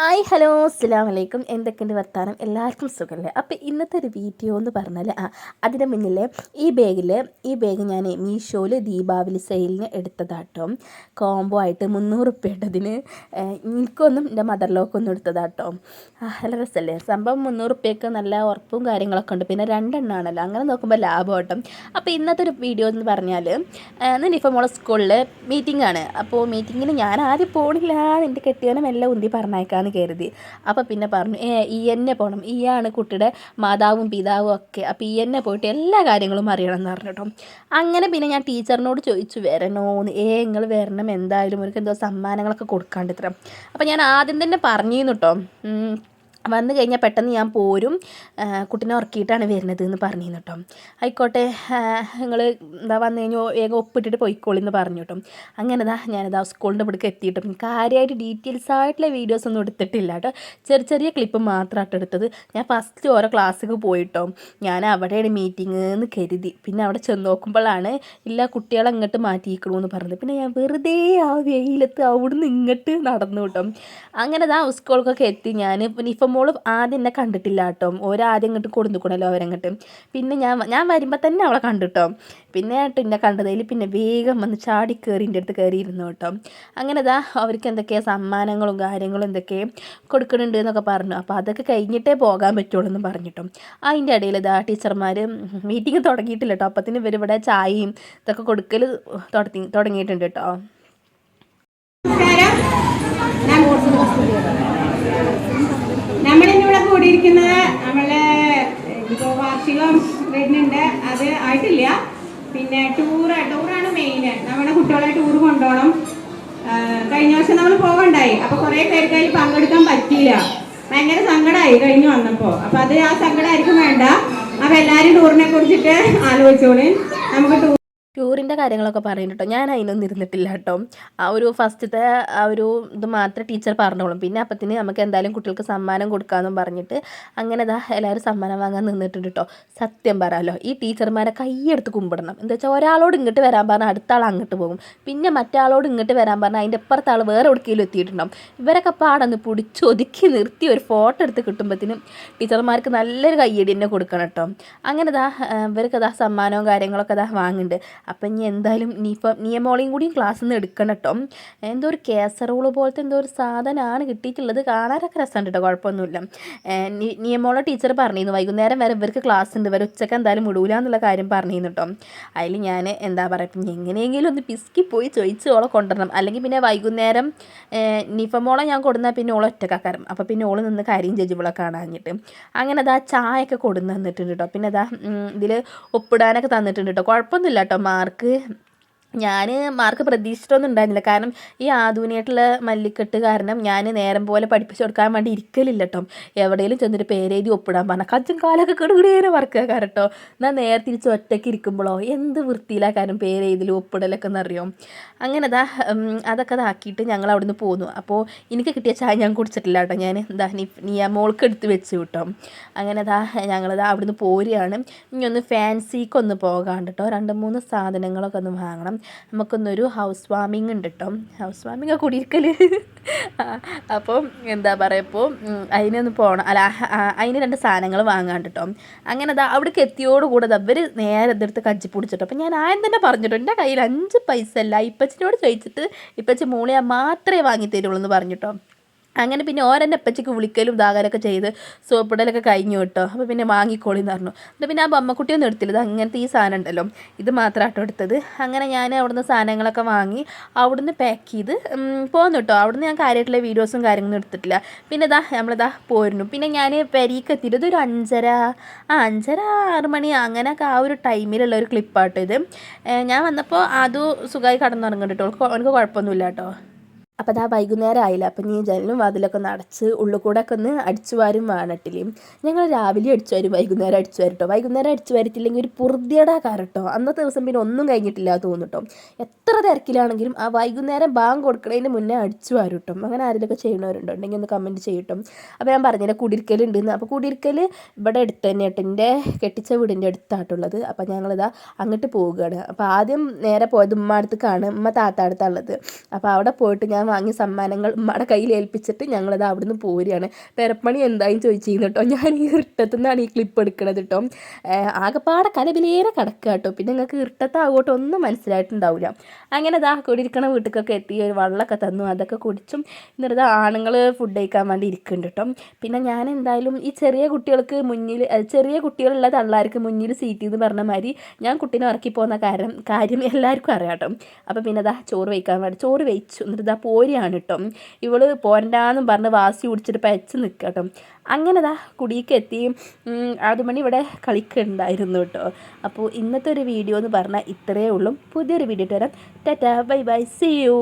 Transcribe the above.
Hi hello അസ്സാം വലൈക്കും എന്തൊക്കെയുണ്ട് വർത്താനം? എല്ലാവർക്കും സുഖമല്ലേ അപ്പോൾ ഇന്നത്തെ ഒരു വീഡിയോ എന്ന് പറഞ്ഞാൽ ആ അതിന്റെ മുന്നിൽ ഈ ബാഗിൽ ഈ ബാഗ് ഞാൻ മീഷോയിൽ ദീപാവലി സെയിലിന് എടുത്തതാട്ടോ. കോംബോ ആയിട്ട് മുന്നൂറ് ഉപ്പ ഇട്ടതിന് എനിക്കൊന്നും എന്റെ മദർ ലോക്കൊന്നും എടുത്തതാട്ടോ. നല്ല രസമല്ലേ സംഭവം മുന്നൂറ് ഉപ്പയ്ക്ക് നല്ല ഉറപ്പും കാര്യങ്ങളൊക്കെ ഉണ്ട്. പിന്നെ രണ്ടെണ്ണമാണല്ലോ അങ്ങനെ നോക്കുമ്പോൾ ലാഭം കേട്ടോ. അപ്പോൾ ഇന്നത്തെ ഒരു വീഡിയോ എന്ന് പറഞ്ഞാൽ ഇന്ന് നിഫ മോളെ സ്കൂളിൽ മീറ്റിംഗ് ആണ്. അപ്പോൾ മീറ്റിങ്ങിന് ഞാൻ ആദ്യം പോണില്ല എന്റെ കെട്ടിയവനും മെല്ലെ ഉന്തി പറഞ്ഞേക്കാന്ന് കരുതി. അപ്പോൾ പിന്നെ പറഞ്ഞു ഏ ഈ എന്നെ പോകണം ആണ് കുട്ടിയുടെ മാതാവും പിതാവും ഒക്കെ. അപ്പോൾ ഈ എന്നെ പോയിട്ട് എല്ലാ കാര്യങ്ങളും അറിയണം എന്ന് പറഞ്ഞു കേട്ടോ. അങ്ങനെ പിന്നെ ഞാൻ ടീച്ചറിനോട് ചോദിച്ചു വരണോന്ന് ഏ നിങ്ങൾ വരണം. എന്തായാലും അവർക്ക് എന്തോ സമ്മാനങ്ങളൊക്കെ കൊടുക്കാണ്ട് ഇത്ര അപ്പോൾ ഞാൻ ആദ്യം തന്നെ പറഞ്ഞിരുന്നു കേട്ടോ. വന്നു കഴിഞ്ഞാൽ പെട്ടെന്ന് ഞാൻ പോരും. കുട്ടീനെ ഉറക്കിയിട്ടാണ് വരുന്നത് എന്ന് പറഞ്ഞു കേട്ടോ. ആയിക്കോട്ടെ നിങ്ങൾ എന്താ വന്നു കഴിഞ്ഞാൽ വേഗം ഒപ്പിട്ടിട്ട് പോയിക്കോളി എന്ന് പറഞ്ഞു കേട്ടോ. അങ്ങനെ ഇതാ ഞാനിതാ സ്കൂളിന്റെ ഇവിടേക്ക് എത്തിയിട്ടും. കാര്യമായിട്ട് ഡീറ്റെയിൽസ് ആയിട്ടുള്ള വീഡിയോസ് ഒന്നും എടുത്തിട്ടില്ല കേട്ടോ. ചെറിയ ചെറിയ ക്ലിപ്പ് മാത്രമായിട്ട് എടുത്തത്. ഞാൻ ഫസ്റ്റ് ഓരോ ക്ലാസ്സിൽ പോയിട്ടോ. ഞാൻ അവിടെയാണ് മീറ്റിംഗ് എന്ന് കരുതി. പിന്നെ അവിടെ ചെന്ന് നോക്കുമ്പോഴാണ് ഇല്ല കുട്ടികളെ അങ്ങോട്ട് മാറ്റിയിരിക്കണമെന്ന് പറഞ്ഞത്. പിന്നെ ഞാൻ വെറുതെ ആ വെയിലത്ത് അവിടുന്ന് ഇങ്ങോട്ട് നടന്നു കേട്ടോ. അങ്ങനെ ഇതാ സ്കൂൾക്കൊക്കെ എത്തി. ഞാൻ പിന്നെ ഇപ്പം മോൾ ആദ്യം എന്നെ കണ്ടിട്ടില്ല കേട്ടോ. ഓരാദ്യം ഇങ്ങോട്ട് കൊടുന്നുക്കണല്ലോ അവരങ്ങോട്ട്. പിന്നെ ഞാൻ ഞാൻ വരുമ്പോൾ തന്നെ അവളെ കണ്ടിട്ടോ. പിന്നെ കേട്ടോ എന്നെ കണ്ടതിൽ പിന്നെ വേഗം വന്ന് ചാടി കയറി എന്റെ അടുത്ത് കയറിയിരുന്നു കേട്ടോ. അങ്ങനെ ഇതാ അവർക്ക് എന്തൊക്കെയാ സമ്മാനങ്ങളും കാര്യങ്ങളും എന്തൊക്കെ കൊടുക്കുന്നുണ്ട് എന്നൊക്കെ പറഞ്ഞു. അപ്പോൾ അതൊക്കെ കഴിഞ്ഞിട്ടേ പോകാൻ പറ്റുള്ളൂ എന്ന് പറഞ്ഞിട്ടോ. അതിന്റെ ഇടയിൽ ഇതാ ടീച്ചർമാർ മീറ്റിംഗ് തുടങ്ങിയിട്ടില്ല കേട്ടോ. അപ്പത്തിന് ഇവർ ഇവിടെ ചായയും ഇതൊക്കെ കൊടുക്കൽ തുടങ്ങി തുടങ്ങിയിട്ടുണ്ട് കേട്ടോ. നമ്മളിന്നിവിടെ കൂടിയിരിക്കുന്നത് നമ്മളെ ഇപ്പോൾ വാർഷികം വരുന്നുണ്ട്. അത് ആയിട്ടില്ല. പിന്നെ ടൂറ് ടൂറാണ് മെയിൻ നമ്മുടെ കുട്ടികളെ ടൂർ കൊണ്ടുപോകണം. കഴിഞ്ഞ വർഷം നമ്മൾ പോകണ്ടായി. അപ്പൊ കുറെ പേർക്ക് അതിൽ പങ്കെടുക്കാൻ പറ്റിയില്ല. ഭയങ്കര സങ്കടമായി കഴിഞ്ഞു വന്നപ്പോ. അപ്പൊ അത് ആ സങ്കടമായിരിക്കും വേണ്ട. അപ്പൊ എല്ലാരും ടൂറിനെ കുറിച്ചിട്ട് ആലോചിച്ചോളൂ. നമുക്ക് ടൂർ ടൂറിന്റെ കാര്യങ്ങളൊക്കെ പറയുന്നു കേട്ടോ. ഞാൻ അതിനൊന്നും ഇരുന്നിട്ടില്ല കേട്ടോ. ആ ഒരു ഫസ്റ്റത്തെ ആ ഒരു ഇത് മാത്രമേ ടീച്ചർ പറഞ്ഞോളും. പിന്നെ അപ്പത്തിന് നമുക്ക് എന്തായാലും കുട്ടികൾക്ക് സമ്മാനം കൊടുക്കാമെന്നും പറഞ്ഞിട്ട് അങ്ങനെ ഇതാ എല്ലാവരും സമ്മാനം വാങ്ങാൻ നിന്നിട്ടുണ്ട് കേട്ടോ. സത്യം പറയാമല്ലോ ഈ ടീച്ചർമാരെ കൈയെടുത്ത് കുമ്പിടണം. എന്താ വെച്ചാൽ ഒരാളോട് ഇങ്ങോട്ട് വരാൻ പറഞ്ഞാൽ അടുത്ത ആൾ അങ്ങോട്ട് പോകും. പിന്നെ മറ്റാളോട് ഇങ്ങോട്ട് വരാൻ പറഞ്ഞാൽ അതിന്റെ അപ്പുറത്തെ ആൾ വേറെ എവിടേക്കെങ്കിലും എത്തിയിട്ടുണ്ടാവും. ഇവരൊക്കെ പാടൊന്ന് പിടിച്ച് ഒതുക്കി നിർത്തി ഒരു ഫോട്ടോ എടുത്ത് കിട്ടുമ്പോഴത്തേനും ടീച്ചർമാർക്ക് നല്ലൊരു കയ്യടി തന്നെ കൊടുക്കണം കേട്ടോ. അങ്ങനെ ഇതാ ഇവർക്ക് ഇതാ സമ്മാനവും കാര്യങ്ങളൊക്കെ ഇതാ വാങ്ങുന്നുണ്ട്. അപ്പം ഇനി എന്തായാലും നീപ്പം നിയമോളയും കൂടിയും ക്ലാസ്സിൽ നിന്ന് എടുക്കണം കേട്ടോ എന്തോ ഒരു കേസറോൾ പോലത്തെ എന്തോ ഒരു സാധനമാണ് കിട്ടിയിട്ടുള്ളത്. കാണാനൊക്കെ രസമുണ്ട് കേട്ടോ കുഴപ്പമൊന്നുമില്ല. നിയമോളെ ടീച്ചർ പറഞ്ഞിരുന്നു. വൈകുന്നേരം വരെ ഇവർക്ക് ക്ലാസ് ഉണ്ട്. വരെ ഉച്ചയ്ക്ക് എന്തായാലും വിടൂല എന്നുള്ള കാര്യം പറഞ്ഞിരുന്നു കേട്ടോ അതിൽ ഞാൻ എന്താ പറയുക എങ്ങനെയെങ്കിലും ഒന്ന് പിസ്കി പോയി ചോദിച്ച് ഓളെ കൊണ്ടുവരണം. അല്ലെങ്കിൽ പിന്നെ വൈകുന്നേരം നിഫമോളെ ഞാൻ കൊടുന്നാൽ പിന്നെ ഓളെ ഒറ്റക്കാക്കാരം. അപ്പോൾ പിന്നെ ഓൾ നിന്ന് കാര്യം ജഡ്ജിബിളെ കാണാഞ്ഞിട്ട്. അങ്ങനെ അതാ ചായ ഒക്കെ കൊടുന്ന് തന്നിട്ടുണ്ട് കേട്ടോ പിന്നെ അതാ ഇതിൽ ഒപ്പിടാനൊക്കെ തന്നിട്ടുണ്ട് കേട്ടോ കുഴപ്പമൊന്നുമില്ല കേട്ടോ മാർക്ക് ഞാൻ മാർക്ക് പ്രതീക്ഷിച്ചിട്ടൊന്നും ഉണ്ടായിരുന്നില്ല. കാരണം ഈ ആധുനികമായിട്ടുള്ള മല്ലിക്കെട്ട് കാരണം ഞാൻ നേരം പോലെ പഠിപ്പിച്ചു കൊടുക്കാൻ വേണ്ടി ഇരിക്കലില്ല കേട്ടോ എവിടെയെങ്കിലും ചെന്നിട്ട് പേരെഴുതി ഒപ്പിടാൻ പറഞ്ഞാൽ കജ്ജും കാലൊക്കെ കിടുകിടേനെ വർക്ക് കേട്ടോ എന്നാൽ നേരെ തിരിച്ച് ഒറ്റയ്ക്ക് ഇരിക്കുമ്പോഴോ എന്ത് വൃത്തിയിലാ കാരണം പേരെഴുതലും ഒപ്പിടലൊക്കെ എന്നറിയോ? അങ്ങനെ അതാ അതൊക്കെ അതാക്കിയിട്ട് ഞങ്ങൾ അവിടുന്ന് പോന്നു. അപ്പോൾ എനിക്ക് കിട്ടിയ ചായ ഞാൻ കുടിച്ചിട്ടില്ല കേട്ടോ. ഞാൻ എന്താ നീ മോൾക്ക് എടുത്ത് വെച്ച് കിട്ടോ. അങ്ങനെ അതാ ഞങ്ങളിതാ അവിടുന്ന് പോരുകയാണ്. ഇനി ഒന്ന് ഫാൻസിക്കൊന്ന് പോകാണ്ട് കേട്ടോ. രണ്ട് മൂന്ന് സാധനങ്ങളൊക്കെ ഒന്ന് വാങ്ങണം. നമുക്കൊന്നൊരു ഹൗസ് വാമിംഗ് ഉണ്ട് കേട്ടോ ഹൗസ് വാമിങ് കുടിയിരിക്കൽ അപ്പോൾ എന്താ പറയപ്പോൾ അതിനൊന്ന് പോകണം അല്ല അതിന് രണ്ട് സാധനങ്ങൾ വാങ്ങാണ്ട് കേട്ടോ അങ്ങനെ അതാ അവിടേക്ക് എത്തിയോടുകൂടെ അവർ നേരെ എന്തെടുത്ത് കജ്ജി പിടിച്ചിട്ടോ അപ്പം ഞാൻ ആദ്യം തന്നെ പറഞ്ഞിട്ടോ എന്റെ കയ്യിൽ അഞ്ച് പൈസ അല്ല ഇപ്പച്ചിനോട് ചോദിച്ചിട്ട് ഇപ്പച്ചി മൂളിയാ മാത്രമേ വാങ്ങി തരുള്ളൂ എന്ന് പറഞ്ഞിട്ടോ അങ്ങനെ പിന്നെ ഓരെന്റെ അപ്പച്ചയ്ക്ക് വിളിക്കലും ഇതാകാനൊക്കെ ചെയ്ത് സോപ്പിടലൊക്കെ കഴിഞ്ഞു കേട്ടോ. അപ്പോൾ പിന്നെ വാങ്ങിക്കോളിന്ന് പറഞ്ഞു. എന്നിട്ട് പിന്നെ ആ ബമ്മക്കുട്ടിയൊന്നും എടുത്തില്ല. ഇത് അങ്ങനത്തെ ഈ സാധനം ഉണ്ടല്ലോ. ഇത് മാത്രമാട്ടോ എടുത്തത്. അങ്ങനെ ഞാൻ അവിടുന്ന് സാധനങ്ങളൊക്കെ വാങ്ങി അവിടുന്ന് പാക്ക് ചെയ്ത് പോന്നു കേട്ടോ. അവിടുന്ന് ഞാൻ കാര്യമായിട്ടുള്ള വീഡിയോസും കാര്യങ്ങളൊന്നും എടുത്തിട്ടില്ല. പിന്നെ ഇതാ നമ്മളിതാ പോരുന്നു. പിന്നെ ഞാൻ പെരീക്ക് എത്തിയിട്ട് ഇതൊരു അഞ്ചര ആ അഞ്ചര ആറ് മണി അങ്ങനെയൊക്കെ ആ ഒരു ടൈമിലുള്ള ഒരു ക്ലിപ്പാട്ടോ ഇത്. ഞാൻ വന്നപ്പോൾ അത് സുഖമായി കടന്നുറങ്ങുന്നുണ്ട് കേട്ടോ. എനിക്ക് കുഴപ്പമൊന്നുമില്ല കേട്ടോ. അപ്പോൾ അതാ വൈകുന്നേരം ആയില്ല അപ്പം നീ ജനലും വാതിലൊക്കെ ഒന്ന് അടച്ച് ഉള്ളു കൂടെ ഒക്കെ ഒന്ന് അടിച്ചു വാരും വേണട്ടില്ലേ ഞങ്ങൾ രാവിലെ അടിച്ചു വരും വൈകുന്നേരം അടിച്ചു വരട്ടോ വൈകുന്നേരം അടിച്ചു വരത്തില്ലെങ്കിൽ ഒരു പുറത്തിയടാ കാരട്ടോ അന്നത്തെ ദിവസം പിന്നെ ഒന്നും കഴിഞ്ഞിട്ടില്ല തോന്നും കേട്ടോ എത്ര തിരക്കിലാണെങ്കിലും ആ വൈകുന്നേരം ബാങ്ക് കൊടുക്കണതിന് മുന്നേ അടിച്ചു വാരട്ടോ അങ്ങനെ ആരെങ്കിലുമൊക്കെ ചെയ്യണവരുണ്ടോ? ഉണ്ടെങ്കിൽ ഒന്ന് കമന്റ് ചെയ്യട്ടോ. അപ്പോൾ ഞാൻ പറഞ്ഞില്ല കുടിരിക്കലുണ്ടെന്ന്. അപ്പോൾ കുടിരിക്കൽ ഇവിടെ അടുത്ത് തന്നെ കേട്ടോ എന്റെ കെട്ടിച്ച വീടിന്റെ അടുത്തായിട്ടുള്ളത് അപ്പോൾ ഞങ്ങളിതാ അങ്ങോട്ട് പോവുകയാണ് അപ്പോൾ ആദ്യം നേരെ പോയത് ഉമ്മ അടുത്തേക്കാണ് ഉമ്മ താത്ത അടുത്തുള്ളത് അപ്പോൾ അവിടെ പോയിട്ട് ഞാൻ വാങ്ങിയ സമ്മാനങ്ങൾ ഉമ്മയുടെ കയ്യിൽ ഏൽപ്പിച്ചിട്ട് ഞങ്ങളത് അവിടുന്ന് പോരുകയാണ്. പെരപ്പണി എന്തായും ചോദിച്ചിരുന്നു കേട്ടോ ഞാൻ ഈ ഇർട്ടത്തുനിന്നാണ് ഈ ക്ലിപ്പ് എടുക്കണത് കേട്ടോ ആകെപ്പാടെ കലവിലേറെ കിടക്കുക കേട്ടോ പിന്നെ നിങ്ങൾക്ക് ഇർട്ടത്താകോട്ടോ ഒന്നും മനസ്സിലായിട്ടുണ്ടാവില്ല അങ്ങനെ ദാ കുടിയിരിക്കണ വീട്ടിലേക്കൊക്കെ എത്തി ഒരു വെള്ളമൊക്കെ തന്നു അതൊക്കെ കുടിച്ചും. എന്നിട്ട് ആണുങ്ങൾ ഫുഡ് കഴിക്കാൻ വേണ്ടി ഇരിക്കുന്നുണ്ട് കേട്ടോ പിന്നെ ഞാൻ എന്തായാലും ഈ ചെറിയ കുട്ടികൾക്ക് മുന്നിൽ ചെറിയ കുട്ടികളുള്ള തള്ളാർക്ക് മുന്നിൽ സീറ്റ് എന്ന് പറഞ്ഞ മാതിരി ഞാൻ കുട്ടീനെ ഇറക്കി പോകുന്ന കാര്യം കാര്യം എല്ലാവർക്കും അറിയാം കേട്ടോ അപ്പോൾ പിന്നെ ദാ ചോറ് വയ്ക്കാൻ വേണ്ടി ചോറ് വെച്ചു എന്നിട്ട് ദാ പോരുകയാണ് കേട്ടോ ഇവൾ പോരണ്ടാന്നും പറഞ്ഞ് വാസി കുടിച്ചിട്ട് പച്ച നിൽക്കുക കേട്ടോ അങ്ങനെ ദാ കുടിക്കെത്തി ആദ്യമണി ഇവിടെ കളിക്കുന്നുണ്ടായിരുന്നു കേട്ടോ അപ്പോൾ ഇന്നത്തെ ഒരു വീഡിയോ എന്ന് പറഞ്ഞാൽ ഇത്രയേ ഉള്ളൂ. പുതിയൊരു വീഡിയോ ഇട്ട് വരാം. Tata bye bye. See you